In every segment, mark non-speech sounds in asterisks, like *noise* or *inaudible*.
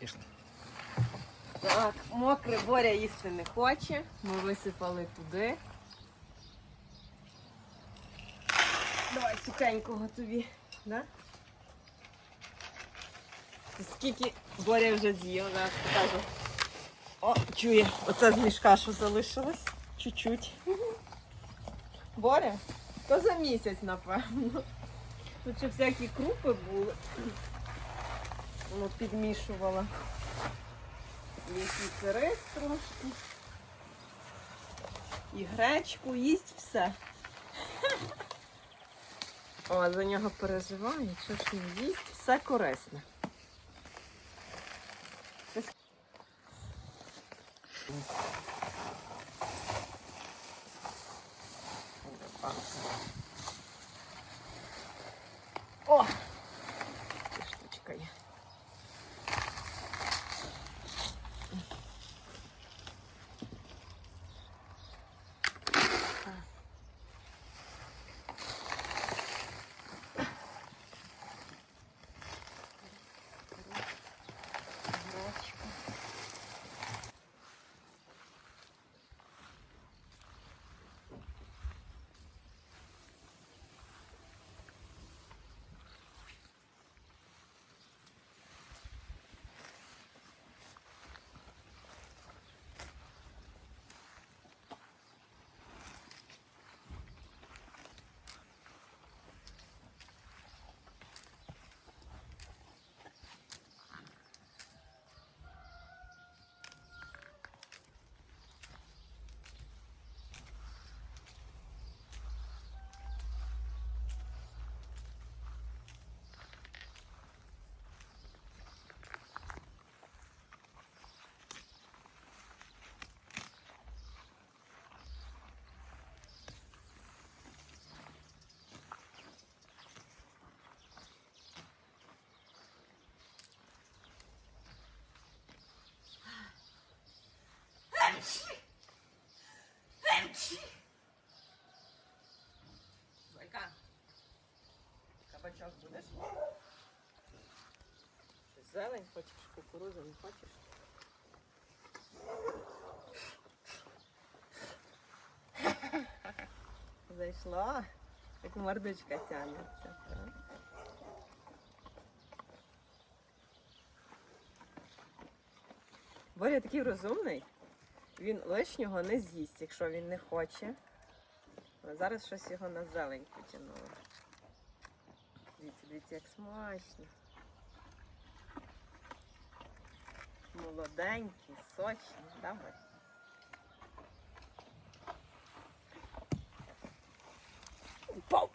Пішли. Так, мокре Боря їсти не хоче. Ми висипали туди. Давай сухенького тобі. Да? Скільки Боря вже з'їв, зараз покажу. О, чує, оце з мішка, що залишилось. Чуть-чуть. Боря, то за місяць, напевно. Тут ще всякі крупи були. Воно підмішувала. Якийсь рис трошки. І гречку, їсть все. О, за нього переживаю, що ж він їсть, все корисне. О! Кабачок будеш? Зелень хочеш, кукурудзу не хочеш? Зайшла, як мордочка тягнеться. Боря такий розумний. Він лишнього не з'їсть, якщо він не хоче. А зараз щось його на зелень потягнуло. Дивіться, дивіться, як смачно. Молоденький, сочний. Давай. Упав.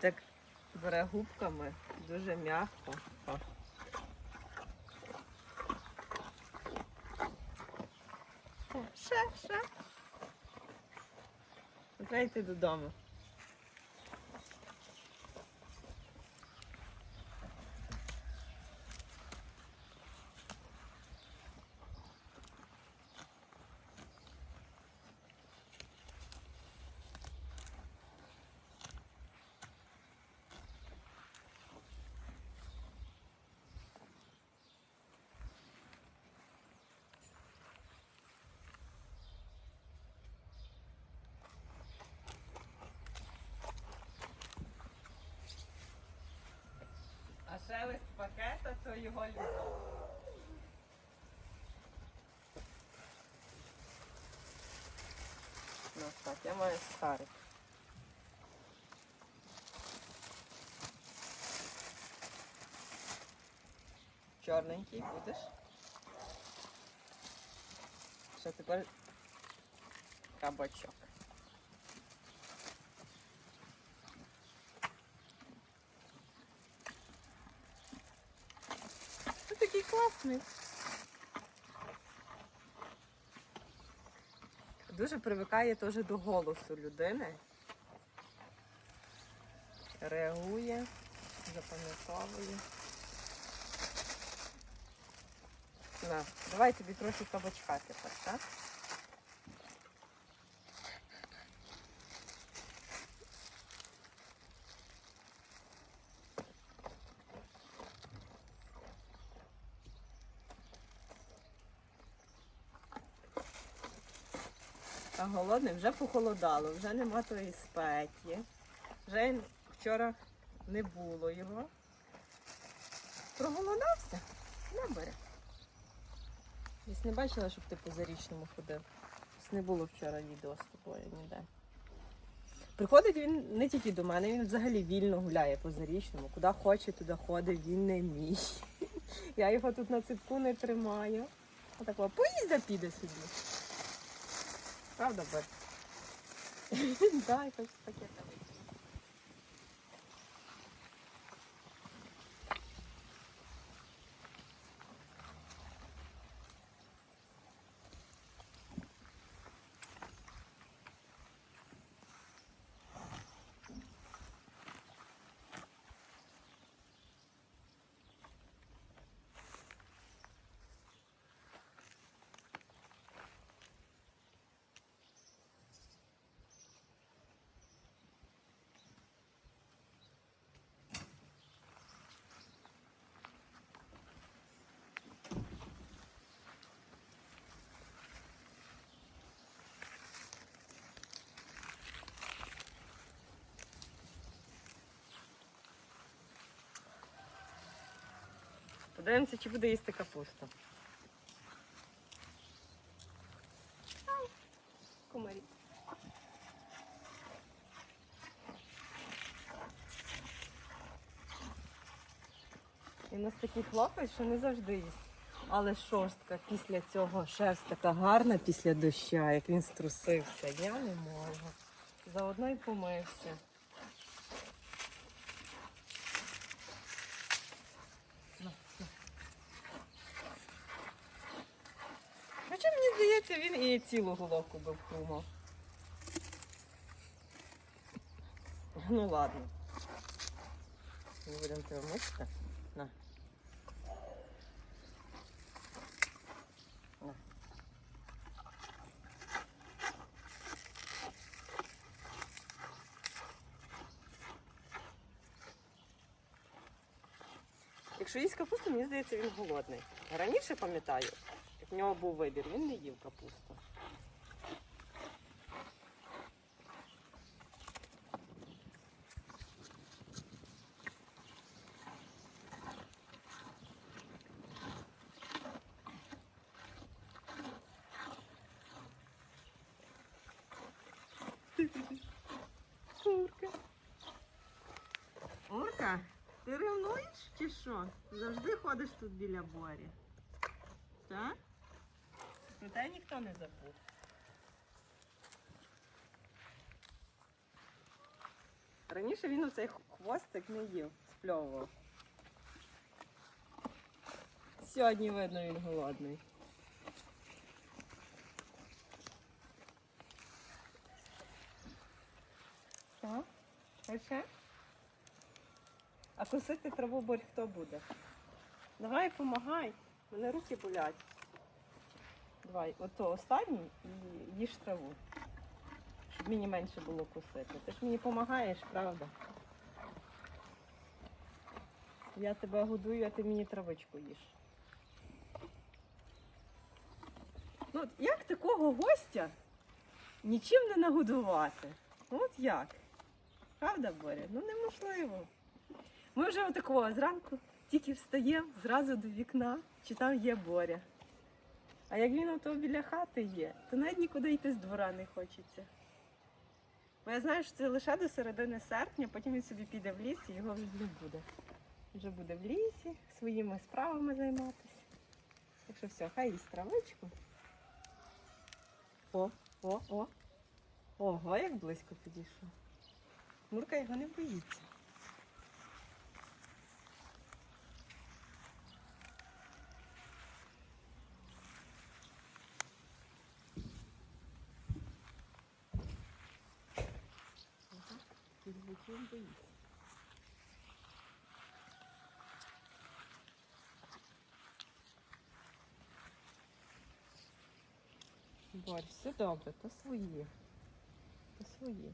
Так бере губками дуже м'яко. О. О, Ще, ще. Треба йти додому. Шелест пакета то його любов. Ну так, я маю старий. Чорненький будеш. Що тепер кабачок. Ти такий класний. Дуже привикає теж до голосу людини. Реагує, запам'ятовує. На, давай тобі трохи кабачка тепер, так? А голодний вже похолодало, вже нема тої спеки. Вже вчора не було його. Проголодався? Не бере. Десь не бачила, щоб ти по зарічному ходив. Десь не було вчора відео з тобою ніде. Приходить він не тільки до мене, він взагалі вільно гуляє по зарічному. Куди хоче, туди ходить, він не мій. *laughs* Я його тут на ципку не тримаю. Отак, поїзда піде собі. Правда, Бер? Так, хоч таке там. Подивимося, чи буде їсти капусту. Ай, Кумарі. І у нас такий хлопець, що не завжди їсть. Але шорстка після цього шерсть така гарна після доща, як він струсився. Я не можу. Заодно й помився. На, на. Хоча мені здається, він і цілу головку би вхрумав. Ну ладно. Ми будемо. На. На. Якщо їсть капусту, мені здається, він голодний. Раніше пам'ятаю, як в нього був вибір, він не їв капусту. Чи що? Завжди ходиш тут біля борі. Так? Про те ніхто не забув. Раніше він оцей хвостик не їв, спльовував. Сьогодні видно він голодний. Що? Хоче? А косити траву борь хто буде? Давай, помагай. Мене руки болять. Давай, ото останній і їж траву. Щоб мені менше було косити. Ти ж мені допомагаєш, правда? Я тебе годую, а ти мені травичку їш. Ну, як такого гостя нічим не нагодувати? От як? Правда, Боря? Ну неможливо. Ми вже отакого зранку тільки встаємо зразу до вікна, чи там є Боря. А як він ото біля хати є, то навіть нікуди йти з двора не хочеться. Бо я знаю, що це лише до середини серпня, потім він собі піде в ліс і його вже не буде. Вже буде в лісі, своїми справами займатися. Так що все, хай їсть травичку. О, о, о. Ого, як близько підійшов. Мурка його не боїться. Підлетів, боїться. Борь, все добре, то свої. То свої.